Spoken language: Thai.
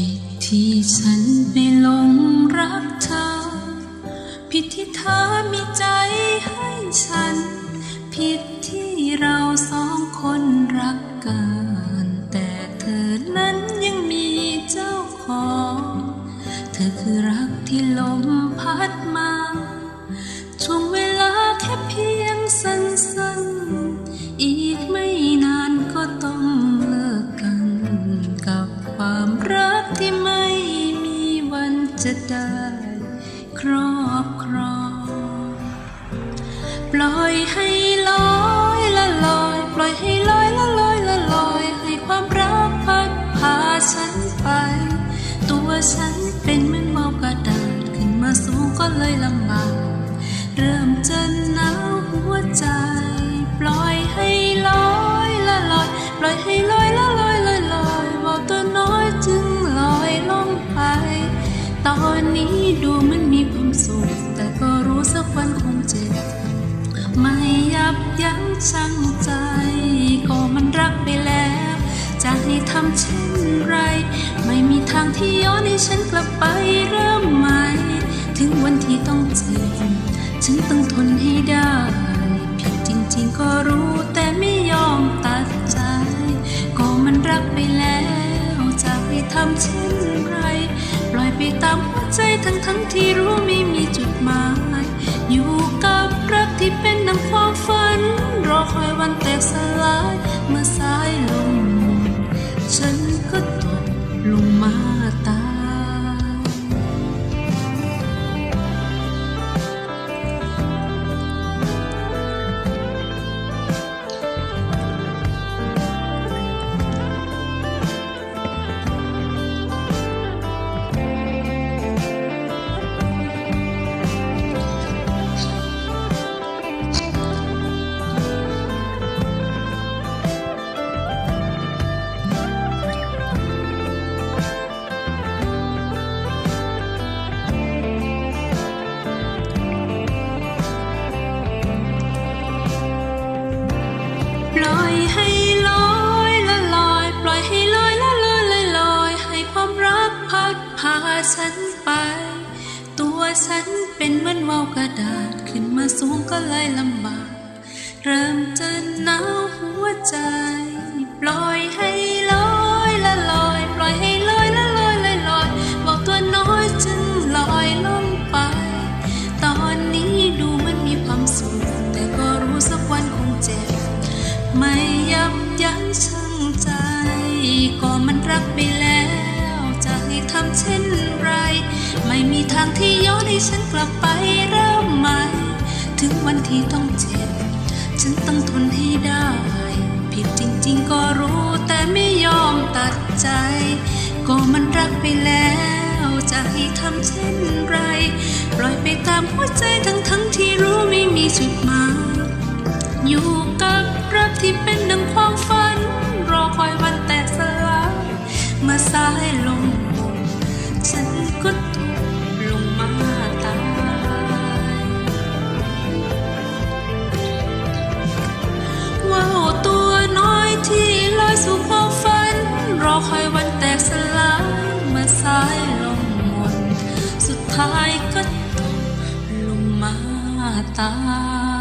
ผิดที่ฉันไปหลงรักเธอ ผิดที่เธอมีใจให้ฉัน ผิดที่เราสองคนรักกัน แต่เธอนั้นยังมีเจ้าของ เธอคือรักที่ลมพัด จะได้ครอบครอง ปล่อยให้ลอยละลอย ปล่อยให้ลอยละลอยละลอย ให้ความรักพัดพาฉันไป ตัวฉัน ยั้งชั่งใจก็มันรักไปแล้ว จะให้ทำเช่นไร ไม่มีทางที่ย้อนให้ฉันกลับไปเริ่มใหม่ ถึงวันที่ต้องเจ็บฉันต้องทนให้ได้ผิดจริงๆก็รู้แต่ไม่ยอมตัดใจ ก็มันรักไปแล้ว จะให้ทำเช่นไร ปล่อยไปตามหัวใจทั้งๆที่รู้ไม่มีจุดหมาย คอยวันแตกสลายเมื่อสายลมหมดฉันก็ตกลงมา ปล่อยให้ลอยละลอยปล่อยให้ลอยละลอยละลอยให้ความรักพัดพาฉันไป ตัวฉันเป็นเหมือนว่าวกระดาษขึ้นมาสูงก็เลยลำบาก เริ่มจะหนาวหัวใจ ปล่อยให้ลอยละลอย ปล่อยให้ลอยละลอยละลอยบอกตัวน้อยจึงลอยลงไยับยั้งชั่งใจ ก็มันรักไปแล้ว จะให้ทำเช่นไร ไม่มีทางที่ย้อนให้ฉันกลับไปเริ่มใหม่ ถึงวันที่ต้องเจ็บ ฉันต้องทนให้ได้ ผิดจริงๆก็รู้แต่ไม่ยอมตัดใจ ก็มันรักไปแล้วจะให้ทำเช่นไร ปล่อยไปตามหัวใจทั้งๆที่รู้ไม่มีจุดหมายอยู่กับรักที่เป็น 啊